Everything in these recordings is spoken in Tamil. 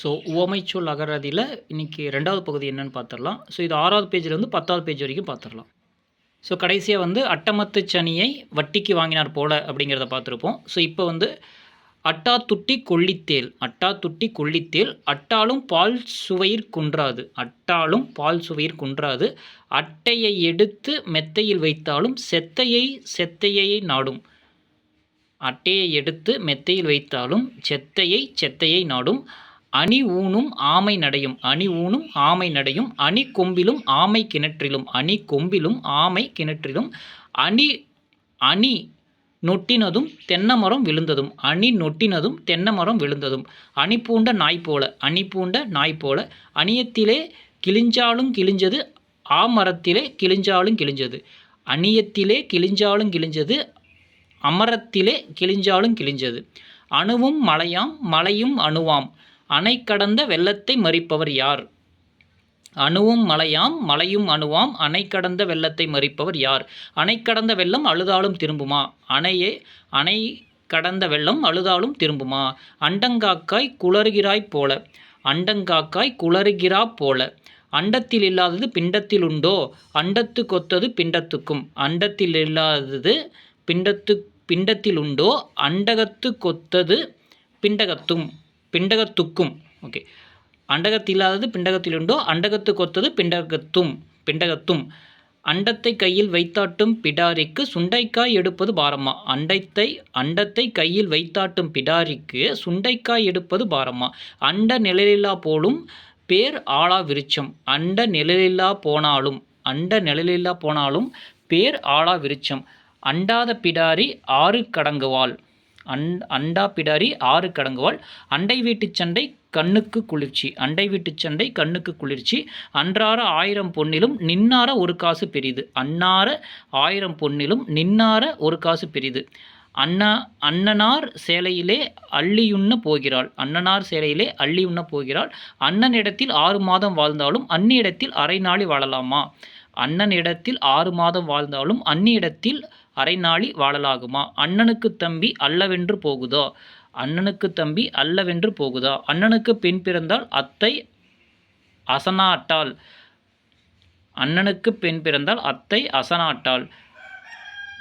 ஸோ உவமைச்சொல் அகராதியில் இன்றைக்கி ரெண்டாவது பகுதி என்னன்னு பார்த்துடலாம் ஸோ இது ஆறாவது பேஜ்லேருந்து பத்தாவது பேஜ் வரைக்கும் பார்த்துடலாம் ஸோ கடைசியாக வந்து அட்டமத்து சனியை வட்டிக்கு வாங்கினார் போல அப்படிங்கிறத பார்த்துருப்போம் ஸோ இப்போ வந்து அட்டா துட்டி கொள்ளித்தேல். அட்டா துட்டி கொள்ளித்தேல். அட்டாலும் பால் சுவையிற் குன்றாது. அட்டாலும் பால் சுவையிற் குன்றாது. அட்டையை எடுத்து மெத்தையில் வைத்தாலும் செத்தையை செத்தையை நாடும். அட்டையை எடுத்து மெத்தையில் வைத்தாலும் செத்தையை செத்தையை நாடும். அணி ஊனும் ஆமை நடையும். அணி ஊனும் ஆமை நடையும். அணி கொம்பிலும் ஆமை கிணற்றிலும். அணி கொம்பிலும் ஆமை கிணற்றிலும். அணி அணி நொட்டினதும் தென்னமரம் விழுந்ததும். அணி நொட்டினதும் தென்னமரம் விழுந்ததும். அணி பூண்ட நாய் போல. அணி பூண்ட நாய் போல. அணியத்திலே கிழிஞ்சாலும் கிழிஞ்சது ஆமரத்திலே கிழிஞ்சாலும் கிழிஞ்சது. அணியத்திலே கிழிஞ்சாலும் கிழிஞ்சது அமரத்திலே கிழிஞ்சாலும் கிழிஞ்சது. அணுவும் மலையாம் மலையும் அணுவாம். அணை கடந்த வெள்ளத்தை மறிப்பவர் யார்? அணுவும் மலையாம் மலையும் அணுவாம் அணை கடந்த வெள்ளத்தை மறிப்பவர் யார்? அணை கடந்த வெள்ளம் அழுதாலும் திரும்புமா? அணையே அணை கடந்த வெள்ளம் அழுதாலும் திரும்புமா? அண்டங்காக்காய் குளறுகிறாய் போல அண்டங்காக்காய் குளறுகிறா போல அண்டத்தில் இல்லாதது பிண்டத்தில் உண்டோ? அண்டத்து கொத்தது பிண்டத்துக்கும் அண்டத்தில் இல்லாதது பிண்டத்து பிண்டத்தில் உண்டோ? அண்டகத்து கொத்தது பிண்டகத்தும். பிண்டகத்துக்கும் ஓகே அண்டகத்து இல்லாதது பிண்டகத்திலுண்டோ அண்டகத்து கொத்தது பிண்டகத்தும் பிண்டகத்தும். அண்டத்தை கையில் வைத்தாட்டும் பிடாரிக்கு சுண்டைக்காய் எடுப்பது பாரமா அண்டத்தை அண்டத்தை கையில் வைத்தாட்டும் பிடாரிக்கு சுண்டைக்காய் எடுப்பது பாரமா அண்ட நிழலில்லா போலும் பேர் ஆளா விருச்சம் அண்ட நிழலில்லா போனாலும் அண்ட நிழலில்லா போனாலும் பேர் ஆளா விருச்சம் அண்டாத பிடாரி ஆறு கடங்குவாள். அன் அண்டா பிடாரி ஆறு கடங்குவாள். அண்டை வீட்டு சண்டை கண்ணுக்கு குளிர்ச்சி. அண்டை வீட்டு சண்டை கண்ணுக்கு குளிர்ச்சி. அன்றார ஆயிரம் பொன்னிலும் நின்னார ஒரு காசு பெரிது. அன்னார ஆயிரம் பொன்னிலும் நின்னார ஒரு காசு பெரிது. அண்ணா அண்ணனார் சேலையிலே அள்ளியுண்ண போகிறாள். அண்ணனார் சேலையிலே அள்ளியுண்ண போகிறாள். அண்ணனிடத்தில் ஆறு மாதம் வாழ்ந்தாலும் அந்நியிடத்தில் அரை நாளி வாழலாமா? அண்ணனிடத்தில் ஆறு மாதம் வாழ்ந்தாலும் அன்னி இடத்தில் அரைநாளி வாழலாகுமா? அண்ணனுக்கு தம்பி அல்லவென்று போகுதோ? அண்ணனுக்கு தம்பி அல்லவென்று போகுதா? அண்ணனுக்கு பெண் பிறந்தால் அத்தை அசனாட்டாள். அண்ணனுக்கு பெண் பிறந்தால் அத்தை அசனாட்டாள்.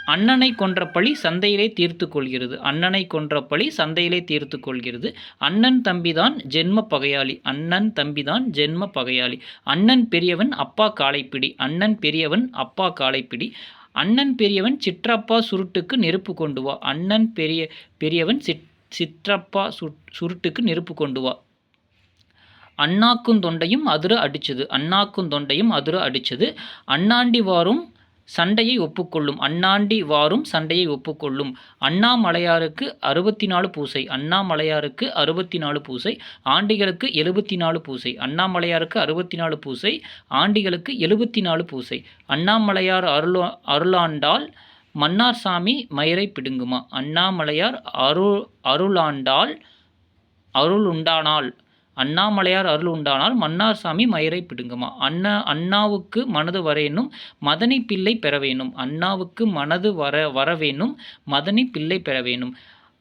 அண்ணனை கொன்ற பழி சந்தையிலே தீர்த்து கொள்கிறது. அண்ணனை கொன்ற பழி சந்தையிலே தீர்த்து கொள்கிறது. அண்ணன் தம்பிதான் ஜென்ம பகையாளி. அண்ணன் தம்பிதான் ஜென்ம பகையாளி. அண்ணன் பெரியவன் அப்பா காலைப்பிடி. அண்ணன் பெரியவன் அப்பா காலைப்பிடி. அண்ணன் பெரியவன் சிற்றப்பா சுருட்டுக்கு நெருப்பு கொண்டு வா. அண்ணன் பெரிய பெரியவன் சிற் சிற்றப்பா சுருட்டுக்கு நெருப்பு கொண்டு வா. அண்ணாக்கும் தொண்டையும் அதிர அடிச்சது. அண்ணாக்கும் தொண்டையும் அதிர அடிச்சது. அண்ணாண்டி வாரும் சண்டையை ஒப்புக்கொள்ளும். அண்ணாண்டி வாரும் சண்டையை ஒப்புக்கொள்ளும். அண்ணாமலையாருக்கு அறுபத்தி நாலு பூசை. அண்ணாமலையாருக்கு அறுபத்தி நாலு பூசை. ஆண்டிகளுக்கு எழுபத்தி நாலு பூசை. அண்ணாமலையாருக்கு அறுபத்தி நாலு பூசை. ஆண்டிகளுக்கு எழுபத்தி நாலு பூசை. அண்ணாமலையார் அருளா அருளாண்டால் மன்னார் சாமி மயிரை பிடுங்குமா? அண்ணாமலையார் அருள் அருளாண்டால் அருள் உண்டானால் அண்ணாமலையார் அருள் உண்டானால் மன்னார் சாமி மயிரை பிடுங்குமா? அண்ணா அண்ணாவுக்கு மனது வரேனும் மதனி பிள்ளை பெற வேணும் அண்ணாவுக்கு மனது வர வரவேணும் மதனி பிள்ளை பெற வேணும்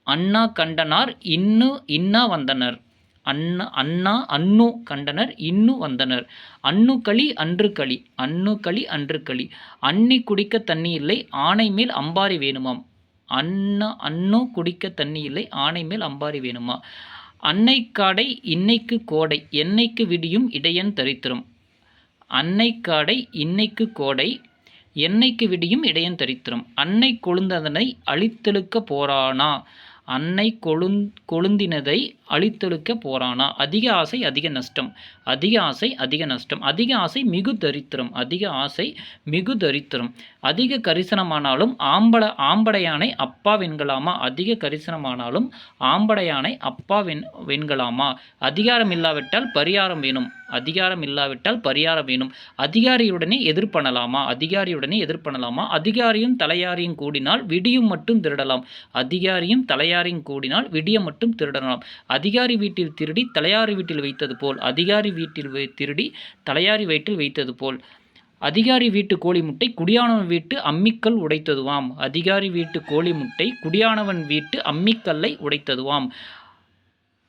அண்ணா கண்டனார் இன்னு இன்னா வந்தனர். அண்ணா அண்ணா அன்னு கண்டனர் இன்னு வந்தனர். அன்னு களி அன்று களி. அன்னு களி அன்று களி. அன்னி குடிக்க தண்ணி இல்லை ஆணை மேல் அம்பாரி வேணுமாம். அண்ணா அன்னு குடிக்க தண்ணி இல்லை ஆணை மேல் அம்பாரி வேணுமா? அன்னை காடை இன்னைக்கு கோடை என்னைக்கு விடியும் இடையன் தரித்திரம். அன்னை காடை இன்னைக்கு கோடை என்னைக்கு விடியும் இடையன் தரித்திரம். அன்னை கொழுந்ததனை அழித்தெழுக்க போறானா? அன்னை கொழுந் கொழுந்தினதை அழித்தொழுக்க போறானா? அதிக ஆசை அதிக நஷ்டம். அதிக ஆசை அதிக நஷ்டம். அதிக ஆசை மிகு தரித்திரம். அதிக ஆசை மிகு தரித்திரம். அதிக கரிசனமானாலும் ஆம்பள ஆம்படையானை அப்பா வெண்கலாமா? அதிக கரிசனமானாலும் ஆம்படையானை அப்பா வெண் வெண்கலாமா? அதிகாரம் இல்லாவிட்டால் பரிகாரம் வேணும். அதிகாரம் இல்லாவிட்டால் பரிகாரம் வேணும். அதிகாரியுடனே எதிர்ப்பணலாமா அதிகாரியுடனே எதிர்ப்பணலாமா அதிகாரியும் தலையாரியும் கூடினால் விடியும் மட்டும் திருடலாம். அதிகாரியும் தலையாரியும் கூடினால் விடிய மட்டும் திருடலாம். அதிகாரி வீட்டில் திருடி தலையாரி வீட்டில் வைத்தது போல் அதிகாரி வீட்டில் திருடி தலையாரி வயிற்றில் வைத்தது போல். அதிகாரி வீட்டு கோழி முட்டை குடியானவன் வீட்டு அம்மிக்கல் உடைத்ததுவாம். அதிகாரி வீட்டு கோழி முட்டை குடியானவன் வீட்டு அம்மிக்கல்லை உடைத்ததுவாம்.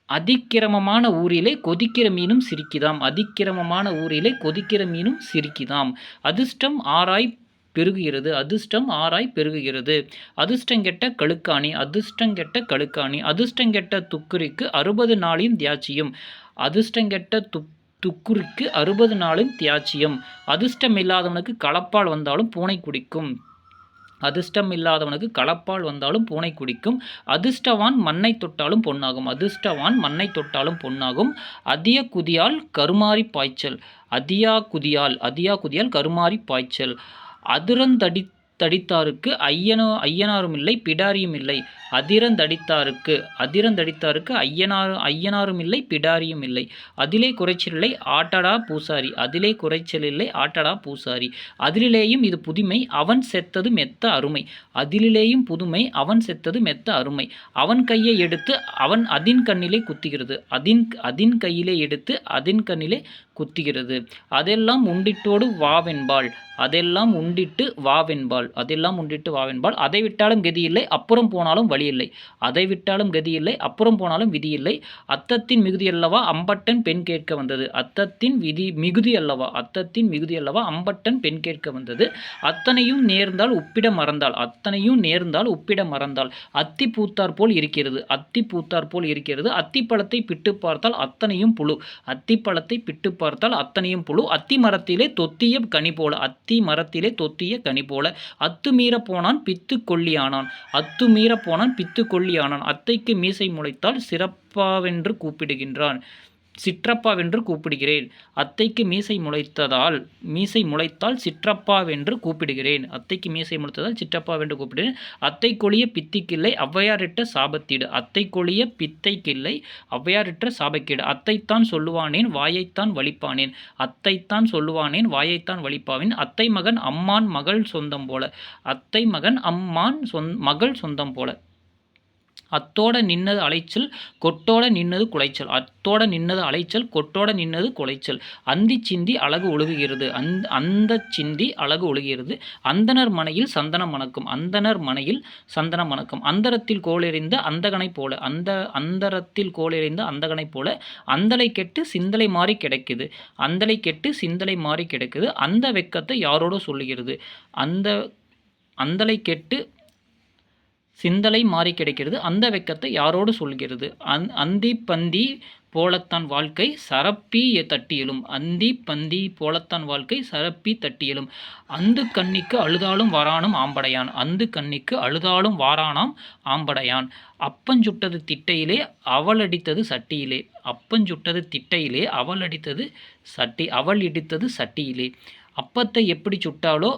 அதிக்கிரமமான ஊரிலே கொதிக்கிற மீனும் சிரிக்குதாம். அதிக்கிரமமான ஊரிலே கொதிக்கிற மீனும் சிரிக்குதாம். அதிர்ஷ்டம் ஆராய் பெருகுகிறது. அதிர்ஷ்டம் ஆராய் பெருகுகிறது. அதிர்ஷ்டங்கெட்ட கழுக்காணி அதிர்ஷ்டங்கெட்ட கழுக்காணி அதிர்ஷ்டங்கெட்ட துக்குரிக்கு அறுபது நாளின் தியாச்சியும். அதிர்ஷ்டங்கெட்ட துக் துக்குரிக்கு அறுபது நாளும் தியாச்சியம். அதிர்ஷ்டம் இல்லாதவனுக்கு களப்பால் வந்தாலும் பூனை குடிக்கும். அதிர்ஷ்டம் இல்லாதவனுக்கு களப்பால் வந்தாலும் பூனை குடிக்கும். அதிர்ஷ்டவான் மண்ணை தொட்டாலும் பொன்னாகும். அதிர்ஷ்டவான் மண்ணை தொட்டாலும் பொன்னாகும். அதிய குதியால் கருமாறி பாய்ச்சல். அதியா குதியால் அதியா குதியால் கருமாறி பாய்ச்சல். அதிரந்தடி தடித்தாருக்கு ஐயனோ ஐயனாரும் இல்லை பிடாரியும் இல்லை அதிரந்தடித்தாருக்கு அதிரந்தடித்தாருக்கு ஐயனார் ஐயனாரும் இல்லை பிடாரியும் இல்லை அதிலே குறைச்சலில்லை ஆட்டடா பூசாரி. அதிலே குறைச்சலில்லை ஆட்டடா பூசாரி. அதிலேயும் இது புதுமை அவன் செத்தது மெத்த அருமை. அதிலேயும் புதுமை அவன் செத்தது மெத்த அருமை. அவன் கையை எடுத்து அவன் அதின் கண்ணிலே குத்துகிறது. அதின் அதின் கையிலே எடுத்து அதின் கண்ணிலே குத்துகிறது. அதெல்லாம் உண்டிட்டோடு வாவென்பாள். அதெல்லாம் உண்டிட்டு வாவென்பாள். அதெல்லாம் உண்டிட்டு வாவென்பால் அதை விட்டாலும் கதி இல்லை அப்புறம் போனாலும் வழி இல்லை. அதை விட்டாலும் கதி இல்லை அப்புறம் போனாலும் விதி இல்லை. அத்தத்தின் மிகுதி அல்லவா அம்பட்டன் பெண் கேட்க வந்தது. அத்தத்தின் விதி மிகுதி அல்லவா? அத்தத்தின் மிகுதி அல்லவா அம்பட்டன் பெண் கேட்க வந்தது. அத்தனையும் நேர்ந்தால் உப்பிட மறந்தால் அத்தனையும் நேர்ந்தால் உப்பிட மறந்தால் அத்தி பூத்தார் போல் இருக்கிறது. அத்தி பூத்தார் போல் இருக்கிறது. அத்திப்பழத்தை பிட்டு பார்த்தால் அத்தனையும் புழு. அத்திப்பழத்தை பிட்டு பார்த்தால் அத்தனையும் புழு. அத்தி மரத்திலே தொத்திய கனி போல. அத்தி மரத்திலே தொத்திய கனி போல. அத்துமீற போனான் பித்து கொல்லியானான். அத்துமீற போனான் பித்து கொல்லியானான். அத்தைக்கு மீசை முளைத்தால் சிறப்பாவென்று கூப்பிடுகின்றான். சிற்றப்பாவென்று கூப்பிடுகிறேன். அத்தைக்கு மீசை முளைத்ததால் மீசை முளைத்தால் சிற்றப்பாவென்று கூப்பிடுகிறேன். அத்தைக்கு மீசை முளைத்ததால் சிற்றப்பாவென்று கூப்பிடுகிறேன். அத்தை கொளிய பித்திக்கில்லை ஔவையாரிட்ட சாபத்தீடு. அத்தை கொளிய பித்தைக்கில்லை ஔவையாரிட்ட சாபக்கீடு. அத்தைத்தான் சொல்லுவானேன் வாயைத்தான் வலிப்பானேன். அத்தைத்தான் சொல்லுவானேன் வாயைத்தான் வலிப்பாவேன். அத்தை மகன் அம்மான் மகள் சொந்தம் போல அத்தை மகன் அம்மான் சொந் மகள் சொந்தம் போல அத்தோட நின்னது அலைச்சல் கொட்டோட நின்னது குலைச்சல். அத்தோட நின்னது அலைச்சல் கொட்டோட நின்னது குலைச்சல். அந்தி சிந்தி அழகு ஒழுகுகிறது. அந் அந்த சிந்தி அழகு ஒழுகிறது. அந்தனர் மனையில் சந்தனம் மணக்கும். அந்தனர் மனையில் சந்தனம் மணக்கும். அந்தரத்தில் கோளெறிந்த அந்தகனை போல. அந்த அந்தரத்தில் கோளெறிந்த அந்தகனை போல. அந்தலை கெட்டு சிந்தலை மாறி கிடைக்குது. அந்தலை கெட்டு சிந்தலை மாறி கிடைக்குது. அந்த வெக்கத்தை யாரோட சொல்லுகிறது. அந்த அந்தலை கெட்டு சிந்தலை மாறி கிடைக்கிறது. அந்த வெக்கத்தை யாரோடு சொல்கிறது? அந் அந்தி பந்தி போலத்தான் வாழ்க்கை சரப்பி தட்டியலும். அந்தி பந்தி போலத்தான் வாழ்க்கை சரப்பி தட்டியலும். அந்து கண்ணிக்கு அழுதாலும் வாரானும் ஆம்படையான். அந்து கண்ணிக்கு அழுதாலும் வாரானாம் ஆம்படையான். அப்பஞ்சுட்டது திட்டையிலே அவள் அடித்தது சட்டியிலே. அப்பஞ்சுட்டது திட்டையிலே அவள் அடித்தது சட்டி அவள் இடித்தது சட்டியிலே. அப்பத்தை எப்படி சுட்டாலோ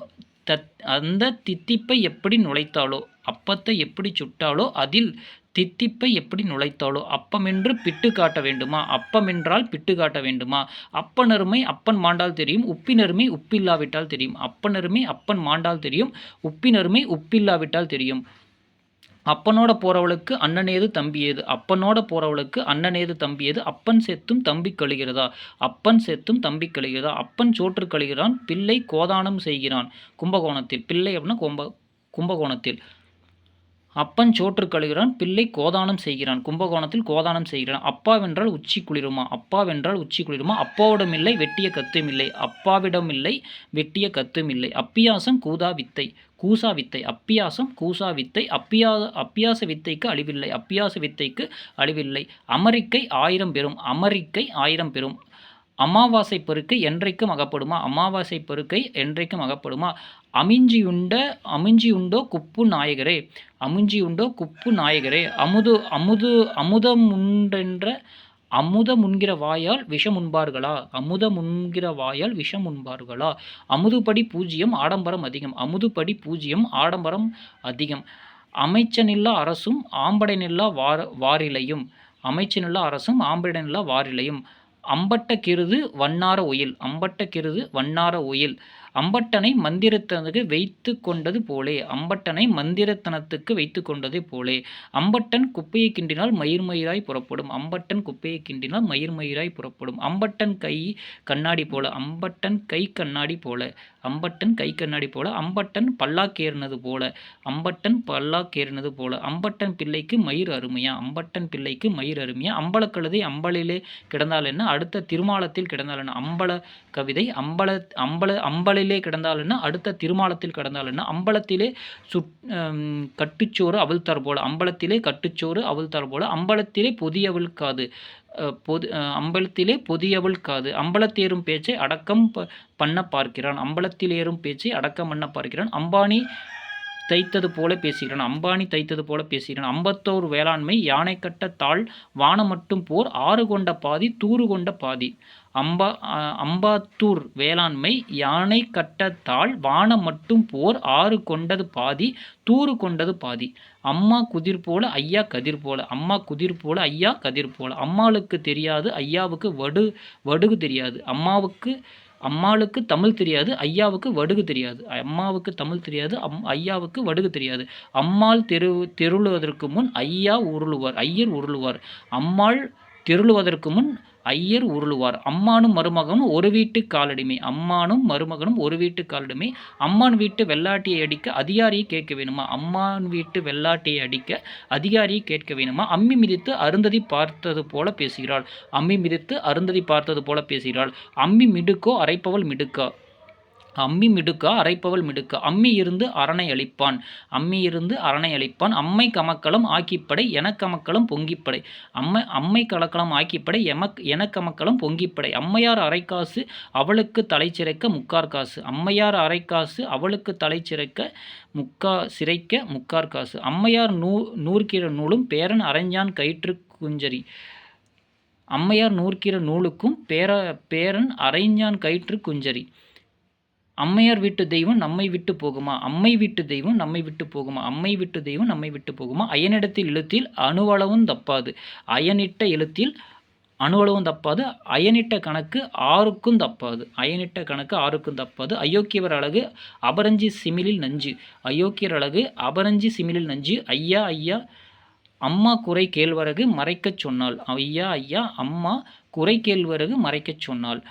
தத் அந்த தித்திப்பை எப்படி நுழைத்தாளோ அப்பத்தை எப்படி சுட்டாலோ அதில் தித்திப்பை எப்படி நுழைத்தாலோ அப்பமென்று பிட்டு காட்ட வேண்டுமா? அப்பமென்றால் பிட்டு காட்ட வேண்டுமா? அப்பனருமை அப்பன் மாண்டால் தெரியும் உப்பினருமை உப்பில்லாவிட்டால் தெரியும். அப்பனருமை அப்பன் மாண்டால் தெரியும் உப்பினருமை உப்பில்லாவிட்டால் தெரியும். அப்பனோட போறவளுக்கு அண்ணனேது தம்பியது? அப்பனோட போறவளுக்கு அண்ணனேது தம்பியது? அப்பன் செத்தும் தம்பி கழுகிறதா? அப்பன் செத்தும் தம்பி கழுகிறதா? அப்பன் சோற்று கழுகிறான் பிள்ளை கோதானம் செய்கிறான். கும்பகோணத்தில் பிள்ளை அப்படின்னா கும்ப கும்பகோணத்தில். அப்பன் சோற்று கழுகிறான் பிள்ளை கோதானம் செய்கிறான். கும்பகோணத்தில் கோதானம் செய்கிறான். அப்பாவென்றால் உச்சி குளிருமா? அப்பாவென்றால் உச்சி குளிருமா? அப்பாவிடம் இல்லை வெட்டிய கத்தும் இல்லை. அப்பாவிடம் இல்லை வெட்டிய கத்தும் இல்லை. அப்பியாசம் கூதா வித்தை கூசா வித்தை. அப்பியாசம் கூசா வித்தை. அப்பியா அப்பியாச வித்தைக்கு அழிவில்லை. அப்பியாச வித்தைக்கு அழிவில்லை. அமெரிக்கை ஆயிரம் பெறும். அமெரிக்கை ஆயிரம் பெறும். அமாவாசை பெருக்கை என்றைக்கும் அகப்படுமா? அமாவாசை பெருக்கை என்றைக்கும் அகப்படுமா? அமிஞ்சியுண்ட அமிஞ்சியுண்டோ குப்பு நாயகரே. அமிஞ்சியுண்டோ குப்பு நாயகரே. அமுது அமுது அமுதம் உண்டென்ற அமுதம் உண்கிற வாயால் விஷம் உண்பார்களா அமுதம் உண்கிற வாயால் விஷம் உண்பார்களா அமுதுபடி பூஜ்ஜியம் ஆடம்பரம் அதிகம். அமுதுபடி பூஜ்ஜியம் ஆடம்பரம் அதிகம். அமைச்சனில்லா அரசும் ஆம்படனில்லா வார வாரிலையும். அமைச்சனில்லா அரசும் ஆம்படனில்லா வாரிலையும். அம்பட்ட கிருது வண்ணார ஒயில் அம்பட்ட கிருது வண்ணார ஒயில். அம்பட்டனை மந்திரத்தனத்துக்கு வைத்து கொண்டது போலே அம்பட்டனை மந்திரத்தனத்துக்கு வைத்து கொண்டது போலே. அம்பட்டன் குப்பையை கிண்டினால் மயிர் மயிராய் புறப்படும். அம்பட்டன் குப்பையை கிண்டினால் மயிர் மயிராய் புறப்படும். அம்பட்டன் கை கண்ணாடி போல அம்பட்டன் கை கண்ணாடி போல. அம்பட்டன் கை கண்ணாடி போல அம்பட்டன் பல்லாக்கேறினது போல. அம்பட்டன் பல்லாக்கேறினது போல. அம்பட்டன் பிள்ளைக்கு மயிர் அருமையா? அம்பட்டன் பிள்ளைக்கு மயிர் அருமையா? அம்பலக்கழுதை அம்பலிலே கிடந்தால் என்ன? அடுத்த திருமாலத்தில் கிடந்தால் என்ன? அம்பல கவிதை அம்பல அம்பல அம்பலிலே கிடந்தால் என்ன அடுத்த திருமாலத்தில் கிடந்தால் என்ன அம்பலத்திலே சுட் கட்டுச்சோறு அவிழ்த்தார் போல. அம்பலத்திலே கட்டுச்சோறு அவிழ்த்தார் போல. அம்பலத்திலே பொதியவிழ்க்காது காது. பொது அம்பலத்திலே அம்பலத்திலே காது. அம்பலத்தேறும் பேச்சை அடக்கம் ப- பண்ண பார்க்கிறான். அம்பலத்திலேறும் பேச்சை அடக்கம் பண்ண பார்க்கிறான். அம்பானி தைத்தது போல பேசுகிறான். அம்பானி தைத்தது போல பேசுகிறான். அம்பத்தோர் வேளாண்மை யானை கட்ட தாள் வானம் மட்டும் போர் ஆறு கொண்ட பாதி தூறு கொண்ட பாதி. அம்பா அம்பாத்தூர் வேளாண்மை யானை கட்டத்தாள் வானம் மட்டும் போர் ஆறு கொண்டது பாதி தூறு கொண்டது பாதி. அம்மா குதிர் போல ஐயா கதிர் போல. அம்மா குதிர் போல ஐயா கதிர் போல. அம்மாளுக்கு தெரியாது ஐயாவுக்கு வடு வடுகு தெரியாது. அம்மாவுக்கு அம்மாளுக்கு தமிழ் தெரியாது ஐயாவுக்கு வடுகு தெரியாது. அம்மாவுக்கு தமிழ் தெரியாது அம் ஐயாவுக்கு வடுகு தெரியாது. அம்மாள் தெரு தெருளுவதற்கு முன் ஐயா உருளுவார் ஐயர் உருளுவார். அம்மாள் தெருளுவதற்கு முன் ஐயர் உருளுவார். அம்மானும் மருமகனும் ஒரு வீட்டு காலடிமை. அம்மானும் மருமகனும் ஒரு வீட்டு காலடிமை. அம்மான் வீட்டு வெள்ளாட்டியை அடிக்க அதிகாரியை கேட்க வேணுமா? அம்மான் வீட்டு வெள்ளாட்டியை அடிக்க அதிகாரியை கேட்க வேணுமா? அம்மி மிதித்து அருந்ததி பார்த்தது போல பேசுகிறாள். அம்மி மிதித்து அருந்ததி பார்த்தது போல பேசுகிறாள். அம்மி மிடுக்கோ அரைப்பவள் மிடுக்கோ? அம்மி மிடுக்கா அரைப்பவள் மிடுக்கா. அம்மி இருந்து அரணை அளிப்பான். அம்மி இருந்து அரணை அளிப்பான். அம்மை கமக்களம் ஆக்கிப்படை எனக்கமக்களம் பொங்கிப்படை. அம்மை அம்மை கலக்களம் ஆக்கிப்படை எமக் எனக்கமக்களம் பொங்கிப்படை. அம்மையார் அரைக்காசு அவளுக்கு தலை சிறைக்க முக்கார் காசு அம்மையார் அரைக்காசு அவளுக்கு தலை சிறைக்க முக்கா சிறைக்க முக்கார் காசு அம்மையார் நூ நூற்கிற நூலும் பேரன் அரைஞ்சான் கயிற்று குஞ்சரி அம்மையார் நூற்கிற நூலுக்கும் பேர பேரன் அரைஞ்சான் கயிற்று குஞ்சரி அம்மையார் வீட்டு தெய்வம் நம்மை விட்டு போகுமா? அம்மை வீட்டு தெய்வம் நம்மை விட்டு போகுமா? அம்மை விட்டு தெய்வம் நம்மை விட்டு போகுமா? அயனிடத்தில் எழுத்தில் அணுவளவும் தப்பாது. அயனிட்ட எழுத்தில் அணுவளவும் தப்பாது. அயனிட்ட கணக்கு ஆறுக்கும் தப்பாது. அயனிட்ட கணக்கு ஆறுக்கும் தப்பாது. அயோக்கியவர் அழகு அபரஞ்சி சிமிலில் நஞ்சு. அயோக்கியர் அழகு அபரஞ்சி சிமிலில் நஞ்சு. ஐயா ஐயா அம்மா குறை கேழ்வரகு மறைக்கச் சொன்னாள். ஐயா ஐயா அம்மா குறை கேழ்வரகு மறைக்கச் சொன்னாள்.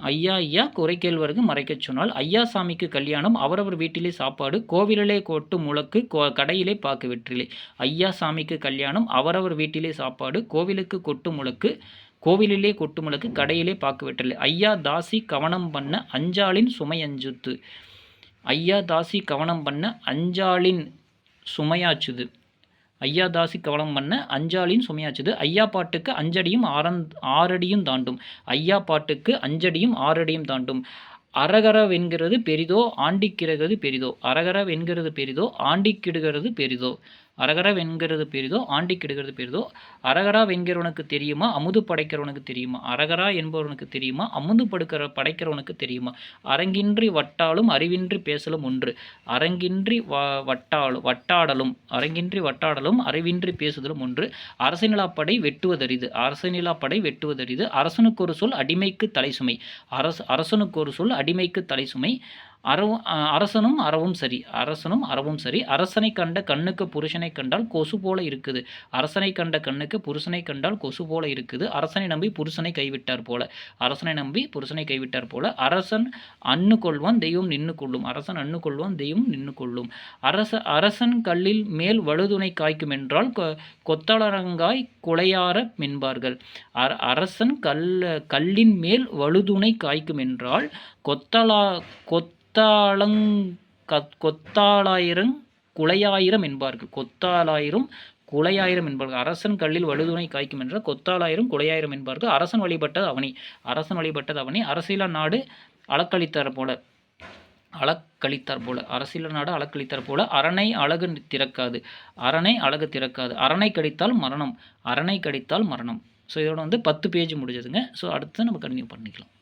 ஐயா ஐயா குறைக்கேழ்வருக்கு கேழ்வரகு மறைக்கச் சொன்னால் ஐயா சாமிக்கு கல்யாணம் அவரவர் வீட்டிலே சாப்பாடு கோவிலிலே கொட்டு முழக்கு கோ- கடையிலே பாக்கு வெற்றிலே. ஐயா சாமிக்கு கல்யாணம் அவரவர் வீட்டிலே சாப்பாடு கோவிலுக்கு கொட்டு முழக்கு கோவிலிலே கொட்டு முழக்கு கடையிலே பாக்கு வெற்றிலே. ஐயா தாசி கவனம் பண்ண அஞ்சாளின் சுமையஞ்சுத்து. ஐயா தாசி கவனம் பண்ண அஞ்சாளின் சுமையாச்சுது. ஐயா தாசி கவலம் பண்ண அஞ்சாலின் சுமையாச்சுது. ஐயா பாட்டுக்கு அஞ்சடியும் ஆறந் ஆறடியும் தாண்டும். ஐயா பாட்டுக்கு அஞ்சடியும் ஆறடியும் தாண்டும். அரகரவென்கிறது பெரிதோ ஆண்டிக்கிடுகிறது பெரிதோ. அரகரவென்கிறது பெரிதோ ஆண்டிக்கிடுகிறது பெரிதோ. அரகரா வெண்கிறது பெரிதோ ஆண்டி கெடுகிறது பெரிதோ அரகரா வெண்கிறவனுக்கு தெரியுமா அமுது படைக்கிறவனுக்கு தெரியுமா அரகரா என்பவனுக்கு தெரியுமா அமுது படுக்கிற படைக்கிறவனுக்கு தெரியுமா? அரங்கின்றி வட்டாலும் அறிவின்றி பேசலும் ஒன்று. அரங்கின்றி வ வட்டாலும் வட்டாடலும் அரங்கின்றி வட்டாடலும் அறிவின்றி பேசுதலும் ஒன்று. அரசநிலாப்படை வெட்டுவதரிது அரசநிலாப்படை வெட்டுவதரிது அரசனுக்கு ஒரு சொல் அடிமைக்கு தலைசுமை. அரச அரசனுக்கு ஒரு சொல் அடிமைக்கு தலைசுமை. அறவும் அரசனும் அறவும் சரி. அரசனும் அறவும் சரி. அரசனை கண்ட கண்ணுக்கு புருஷனை கண்டால் கொசு போல இருக்குது. அரசனை கண்ட கண்ணுக்கு புருஷனை கண்டால் கொசு போல இருக்குது. அரசனை நம்பி புருஷனை கைவிட்டார் போல. அரசனை நம்பி புருஷனை கைவிட்டார் போல. அரசன் அண்ணு கொள்வான் தெய்வம் நின்று கொள்ளும். அரசன் அண்ணு கொள்வான் தெய்வம் நின்று கொள்ளும். அரச அரசன் கல்லில் மேல் வழுதுணை காய்க்கும் என்றால் கொ- கொத்தளரங்காய் குலையார மென்பார்கள். அர அரசன் கல் கல்லின் மேல் வழுதுணை காய்க்கும் என்றால் கொத்தலா கொத்தாளங் கத்- கொத்தாளாயிரம் குலையாயிரம் என்பார்கள். கொத்தாளாயிரம் குலையாயிரம் என்பார்கள். அரசன் கல்லில் வழுதுணை காய்க்கும் என்றால் கொத்தாளாயிரம் குலையாயிரம் என்பார்கள். அரசன் வழிபட்டது அவனி. அரசன் வழிபட்டது அவனி. அரசியல நாடு அளக்களித்தார் போல. அளக்களித்தார் போல. அரசியல நாடு அளக்களித்தார் போல. அரணை அழகு திறக்காது. அரணை அழகு திறக்காது. அரணை கடித்தால் மரணம். அரணை கடித்தால் மரணம். ஸோ இதோட வந்து பத்து பேஜ் முடிஞ்சதுங்க. ஸோ அடுத்து நம்ம கண்டினியூ பண்ணிக்கலாம்.